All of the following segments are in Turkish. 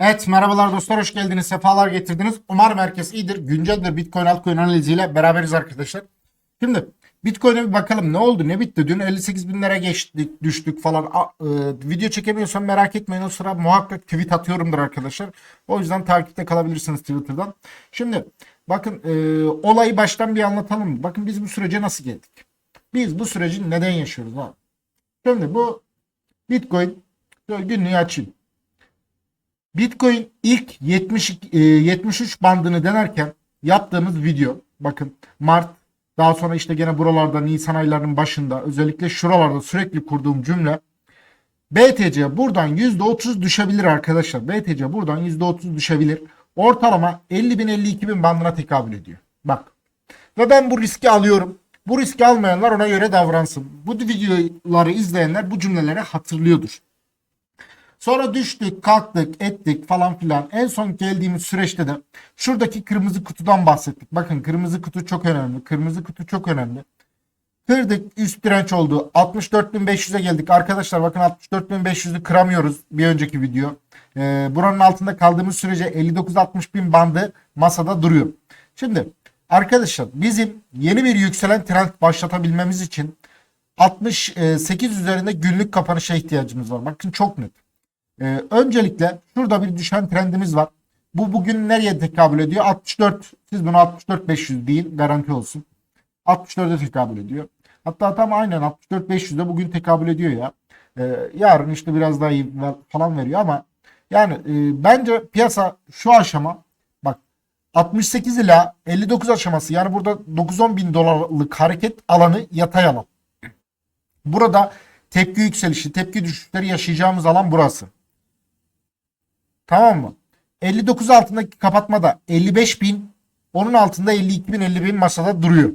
Evet merhabalar dostlar hoş geldiniz sefalar getirdiniz. Umarım herkes iyidir. Güncel bir Bitcoin altcoin analiziyle beraberiz arkadaşlar. Şimdi Bitcoin'e bir bakalım ne oldu ne bitti. Dün 58 binlere geçtik düştük falan. A- e, video çekemiyorsam merak etmeyin o sıra muhakkak tweet atıyorumdur arkadaşlar. O yüzden takipte kalabilirsiniz Twitter'dan. Şimdi bakın e, olayı baştan bir anlatalım. Bakın biz bu sürece nasıl geldik? Biz bu süreci neden yaşıyoruz abi? Şimdi bu Bitcoin şöyle günlüğü açayım. Bitcoin ilk 70 e, 73 bandını denerken yaptığımız video bakın Mart daha sonra işte gene buralarda Nisan aylarının başında özellikle şuralarda sürekli kurduğum cümle BTC buradan %30 düşebilir arkadaşlar. BTC buradan %30 düşebilir. Ortalama 50 bin 52 bin bandına tekabül ediyor. Bak. Ve ben bu riski alıyorum. Bu riski almayanlar ona göre davransın. Bu videoları izleyenler bu cümleleri hatırlıyordur. Sonra düştük, kalktık, ettik falan filan. En son geldiğimiz süreçte de şuradaki kırmızı kutudan bahsettik. Bakın kırmızı kutu çok önemli. Kırmızı kutu çok önemli. Kırdık üst direnç oldu. 64.500'e geldik. Arkadaşlar bakın 64.500'ü kıramıyoruz bir önceki video. Ee, buranın altında kaldığımız sürece 59-60 bin bandı masada duruyor. Şimdi arkadaşlar bizim yeni bir yükselen trend başlatabilmemiz için 68 üzerinde günlük kapanışa ihtiyacımız var. Bakın çok net. Ee, öncelikle şurada bir düşen trendimiz var. Bu bugün nereye tekabül ediyor? 64. Siz bunu 64 500 değil garanti olsun. 64'e tekabül ediyor. Hatta tam aynen 64 500'e bugün tekabül ediyor ya. Ee, yarın işte biraz daha iyi falan veriyor ama yani e, bence piyasa şu aşama bak 68 ila 59 aşaması yani burada 9-10 bin dolarlık hareket alanı yatay alan. Burada tepki yükselişi, tepki düşüşleri yaşayacağımız alan burası. Tamam mı? 59 altındaki kapatmada 55 bin, onun altında 52 bin 50 bin masada duruyor.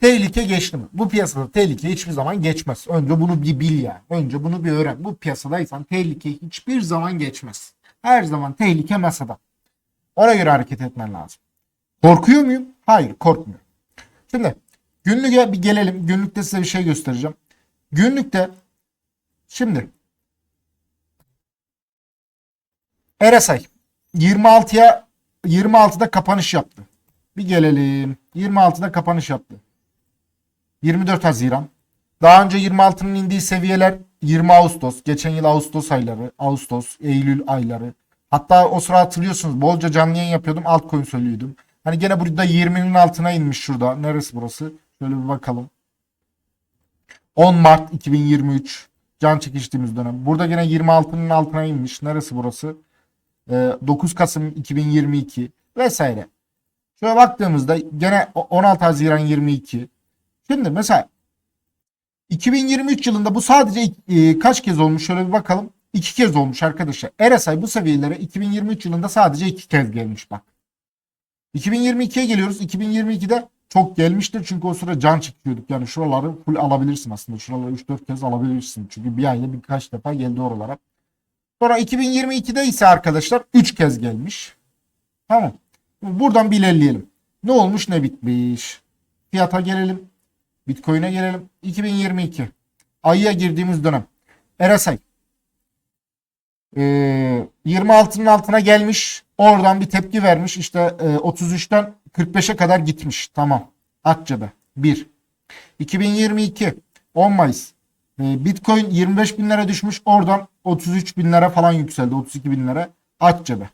Tehlike geçti mi? Bu piyasada tehlike hiçbir zaman geçmez. Önce bunu bir bil ya. Önce bunu bir öğren. Bu piyasadaysan tehlike hiçbir zaman geçmez. Her zaman tehlike masada. Ona göre hareket etmen lazım. Korkuyor muyum? Hayır korkmuyorum. Şimdi günlüğe bir gelelim. Günlükte size bir şey göstereceğim. Günlükte şimdi RSI 26'ya 26'da kapanış yaptı. Bir gelelim. 26'da kapanış yaptı. 24 Haziran. Daha önce 26'nın indiği seviyeler 20 Ağustos. Geçen yıl Ağustos ayları. Ağustos, Eylül ayları. Hatta o sıra hatırlıyorsunuz. Bolca canlı yayın yapıyordum. Altcoin söylüyordum. Hani gene burada 20'nin altına inmiş şurada. Neresi burası? Şöyle bir bakalım. 10 Mart 2023. Can çekiştiğimiz dönem. Burada gene 26'nın altına inmiş. Neresi burası? Ee, 9 Kasım 2022 vesaire. Şöyle baktığımızda gene 16 Haziran 22. Şimdi mesela 2023 yılında bu sadece e, kaç kez olmuş? Şöyle bir bakalım. İki kez olmuş arkadaşlar. RSI bu seviyelere 2023 yılında sadece iki kez gelmiş bak. 2022'ye geliyoruz. 2022'de çok gelmiştir çünkü o sıra can çekiyorduk. Yani şuraları full alabilirsin aslında. Şuraları 3-4 kez alabilirsin. Çünkü bir ayda birkaç defa geldi oralara. Sonra 2022'de ise arkadaşlar 3 kez gelmiş. Tamam. Buradan bir ilerleyelim. Ne olmuş ne bitmiş. Fiyata gelelim. Bitcoin'e gelelim. 2022. Ay'a girdiğimiz dönem. RSI. Ee, 26'nın altına gelmiş. Oradan bir tepki vermiş. İşte e, 33'ten 45'e kadar gitmiş. Tamam. Akça'da. 1. 2022. 10 Mayıs. Ee, Bitcoin 25 binlere düşmüş. Oradan 33 binlere falan yükseldi. 32 binlere. Akça'da.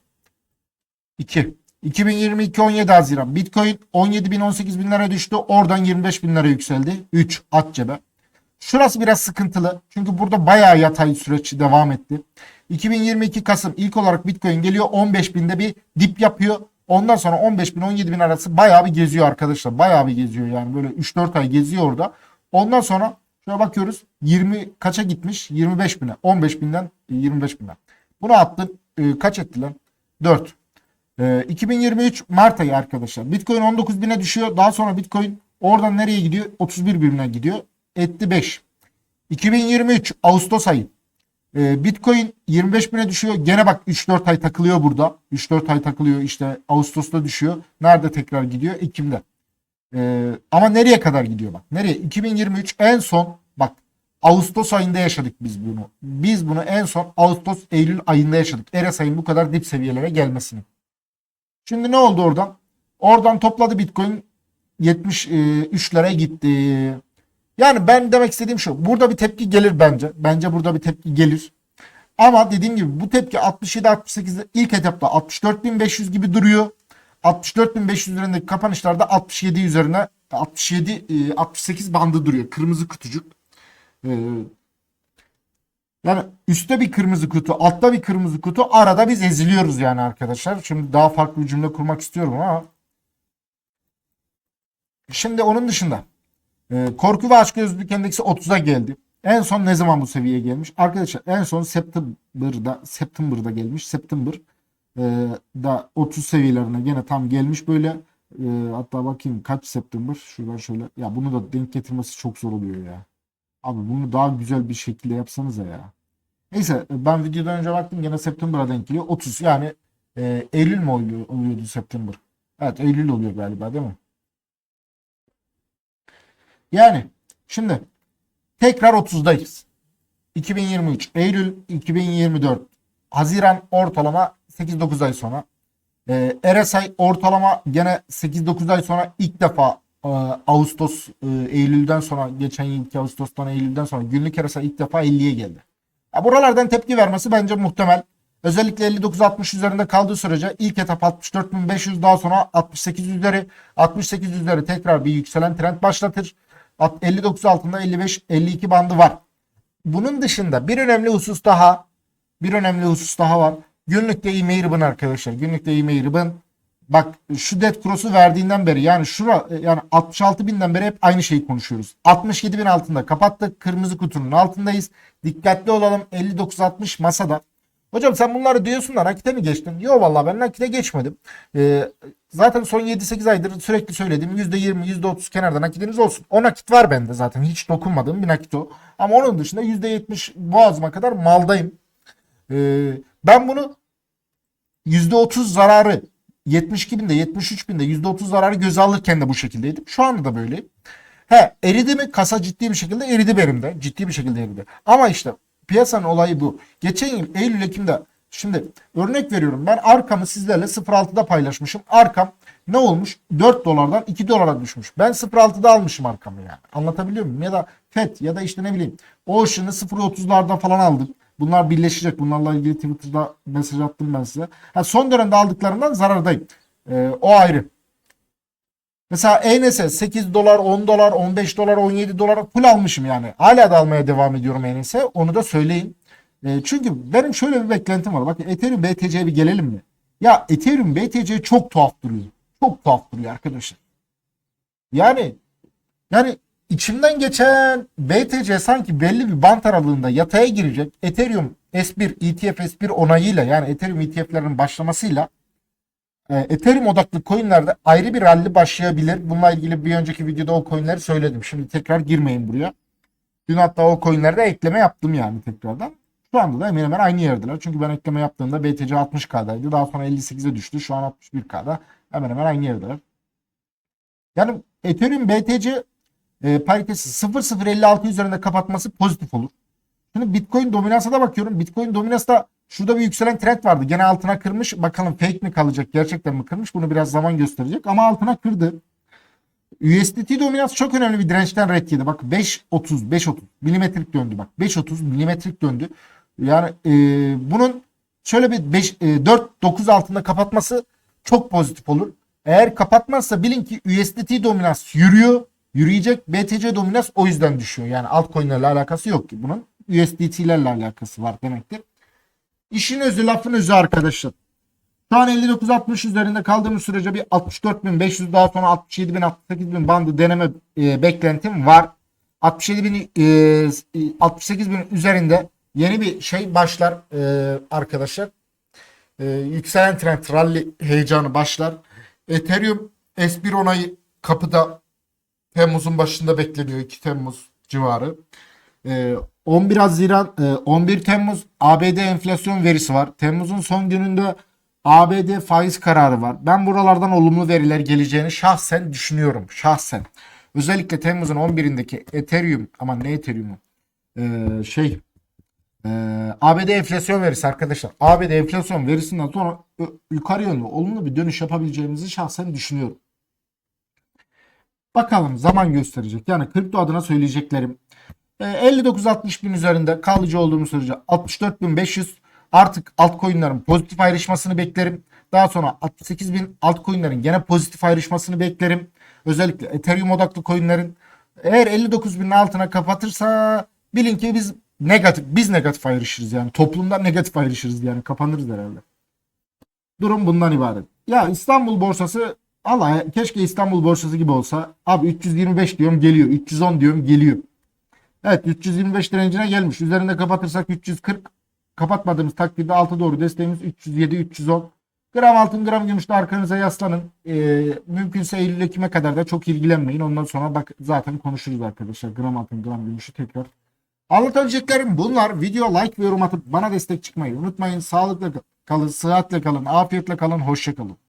2. 2022 17 Haziran. Bitcoin 17 bin 18 binlere düştü. Oradan 25 binlere yükseldi. 3. Akça'da. Şurası biraz sıkıntılı. Çünkü burada bayağı yatay süreç devam etti. 2022 Kasım ilk olarak Bitcoin geliyor 15 binde bir dip yapıyor. Ondan sonra 15 bin 17 bin arası bayağı bir geziyor arkadaşlar. Bayağı bir geziyor yani böyle 3-4 ay geziyor orada. Ondan sonra şöyle bakıyoruz 20 kaça gitmiş? 25 bine. 15 binden 25 binden. Bunu attın. e, kaç etti lan? 4. E, 2023 Mart ayı arkadaşlar. Bitcoin 19 bine düşüyor. Daha sonra Bitcoin oradan nereye gidiyor? 31 bine gidiyor. Etti 5. 2023 Ağustos ayı. Ee, Bitcoin 25 bine düşüyor. Gene bak 3-4 ay takılıyor burada. 3-4 ay takılıyor işte Ağustos'ta düşüyor. Nerede tekrar gidiyor? Ekim'de. Ee, ama nereye kadar gidiyor bak. Nereye? 2023 en son bak Ağustos ayında yaşadık biz bunu. Biz bunu en son Ağustos Eylül ayında yaşadık. RSI'nin bu kadar dip seviyelere gelmesini. Şimdi ne oldu oradan? Oradan topladı Bitcoin 73'lere gitti. Yani ben demek istediğim şu. Burada bir tepki gelir bence. Bence burada bir tepki gelir. Ama dediğim gibi bu tepki 67-68'de ilk etapta 64.500 gibi duruyor. 64.500 üzerindeki kapanışlarda 67 üzerine 67 e, 68 bandı duruyor. Kırmızı kutucuk. Ee, yani üstte bir kırmızı kutu, altta bir kırmızı kutu, arada biz eziliyoruz yani arkadaşlar. Şimdi daha farklı bir cümle kurmak istiyorum ama Şimdi onun dışında e, korku ve açgözlülük endeksi 30'a geldi. En son ne zaman bu seviyeye gelmiş? Arkadaşlar en son September'da September'da gelmiş. September e, da 30 seviyelerine gene tam gelmiş böyle. E, hatta bakayım kaç September? Şuradan şöyle. Ya bunu da denk getirmesi çok zor oluyor ya. Abi bunu daha güzel bir şekilde yapsanıza ya. Neyse ben videodan önce baktım gene September'a denk geliyor. 30 yani e, Eylül mü oluyor, oluyordu September? Evet Eylül oluyor galiba değil mi? Yani şimdi tekrar 30'dayız. 2023 Eylül 2024 Haziran ortalama 8-9 ay sonra. Ee, RSI ortalama gene 8-9 ay sonra ilk defa e, Ağustos e, Eylül'den sonra geçen yılki Ağustos'tan Eylül'den sonra günlük RSI ilk defa 50'ye geldi. Ya buralardan tepki vermesi bence muhtemel. Özellikle 59-60 üzerinde kaldığı sürece ilk etap 64.500 daha sonra 68 üzeri 68 üzeri tekrar bir yükselen trend başlatır. At- 59 altında 55-52 bandı var. Bunun dışında bir önemli husus daha bir önemli husus daha var. Günlükte ivmeyi ribbon arkadaşlar. Günlükte ivmeyi ribbon. Bak şu dead cross'u verdiğinden beri yani şura yani 66 binden beri hep aynı şeyi konuşuyoruz. 67 bin altında kapattık. Kırmızı kutunun altındayız. Dikkatli olalım. 59-60 masada. Hocam sen bunları diyorsun da nakite mi geçtin? Yok vallahi ben nakite geçmedim. Ee, zaten son 7-8 aydır sürekli söylediğim %20, %30 kenarda nakitiniz olsun. O nakit var bende zaten. Hiç dokunmadığım bir nakit o. Ama onun dışında %70 boğazıma kadar maldayım. Ee, ben bunu %30 zararı 72 binde 73 binde %30 zararı göze alırken de bu şekildeydim. Şu anda da böyleyim. He eridi mi? Kasa ciddi bir şekilde eridi benim de. Ciddi bir şekilde eridi. Ama işte piyasanın olayı bu. Geçen yıl Eylül Ekim'de şimdi örnek veriyorum ben arkamı sizlerle 0.6'da paylaşmışım. Arkam ne olmuş? 4 dolardan 2 dolara düşmüş. Ben 0.6'da almışım arkamı yani. Anlatabiliyor muyum? Ya da FED ya da işte ne bileyim Ocean'ı 0.30'larda falan aldım. Bunlar birleşecek. Bunlarla ilgili Twitter'da mesaj attım ben size. Ha, son dönemde aldıklarından zarardayım. Ee, o ayrı. Mesela ENS 8 dolar, 10 dolar, 15 dolar, 17 dolar full almışım yani. Hala da almaya devam ediyorum ENS. Onu da söyleyeyim. E, çünkü benim şöyle bir beklentim var. Bakın Ethereum BTC'ye bir gelelim mi? Ya Ethereum BTC çok tuhaf duruyor. Çok tuhaf duruyor arkadaşlar. Yani yani içimden geçen BTC sanki belli bir bant aralığında yataya girecek. Ethereum S1 ETF S1 onayıyla yani Ethereum ETF'lerin başlamasıyla e, Ethereum odaklı coinlerde ayrı bir rally başlayabilir. Bununla ilgili bir önceki videoda o coinleri söyledim. Şimdi tekrar girmeyin buraya. Dün hatta o coinlerde ekleme yaptım yani tekrardan. Şu anda da hemen hemen aynı yerdeler. Çünkü ben ekleme yaptığımda BTC 60K'daydı. Daha sonra 58'e düştü. Şu an 61K'da. Hemen hemen aynı yerdeler. Yani Ethereum BTC e, paritesi 0.056 üzerinde kapatması pozitif olur. Şimdi Bitcoin dominansa da bakıyorum. Bitcoin dominansta şurada bir yükselen trend vardı. Gene altına kırmış. Bakalım fake mi kalacak? Gerçekten mi kırmış? Bunu biraz zaman gösterecek. Ama altına kırdı. USDT dominans çok önemli bir dirençten red yedi. Bak 5.30 5.30 milimetrik döndü bak. 5.30 milimetrik döndü. Yani e, bunun şöyle bir 5 e, 4.9 altında kapatması çok pozitif olur. Eğer kapatmazsa bilin ki USDT dominans yürüyor. Yürüyecek. BTC dominans o yüzden düşüyor. Yani altcoin'lerle alakası yok ki bunun. USDT'lerle alakası var demektir. İşin özü lafın özü arkadaşlar. Şu an 59-60 üzerinde kaldığımız sürece bir 64.500 daha sonra 67.000-68.000 bandı deneme e, beklentim var. 67.000 e, 68.000 üzerinde yeni bir şey başlar e, arkadaşlar. E, yükselen trend rally heyecanı başlar. Ethereum S1 onayı kapıda Temmuz'un başında bekleniyor 2 Temmuz civarı. E, 11 Haziran, e, 11 Temmuz ABD enflasyon verisi var. Temmuz'un son gününde ABD faiz kararı var. Ben buralardan olumlu veriler geleceğini şahsen düşünüyorum. Şahsen. Özellikle Temmuz'un 11'indeki Ethereum ama ne Ethereum'u? e, şey e, ABD enflasyon verisi arkadaşlar. ABD enflasyon verisinden sonra ö- yukarı yönlü olumlu bir dönüş yapabileceğimizi şahsen düşünüyorum. Bakalım zaman gösterecek. Yani kripto adına söyleyeceklerim. E, 59-60 bin üzerinde kalıcı olduğum sürece 64.500 artık altcoin'lerin pozitif ayrışmasını beklerim. Daha sonra 68 bin altcoin'lerin gene pozitif ayrışmasını beklerim. Özellikle Ethereum odaklı coin'lerin eğer 59 binin altına kapatırsa bilin ki biz negatif biz negatif ayrışırız yani toplumdan negatif ayrışırız yani kapanırız herhalde. Durum bundan ibaret. Ya İstanbul borsası Allah keşke İstanbul borsası gibi olsa. Abi 325 diyorum geliyor. 310 diyorum geliyor. Evet 325 direncine gelmiş. Üzerinde kapatırsak 340. Kapatmadığımız takdirde alta doğru desteğimiz 307 310. Gram altın gram gümüşte arkanıza yaslanın. Ee, mümkünse Eylül Ekim'e kadar da çok ilgilenmeyin. Ondan sonra bak zaten konuşuruz arkadaşlar. Gram altın gram gümüşü tekrar. Anlatabileceklerim bunlar. Video like ve yorum atıp bana destek çıkmayı unutmayın. Sağlıkla kalın, sıhhatle kalın, afiyetle kalın, hoşça kalın.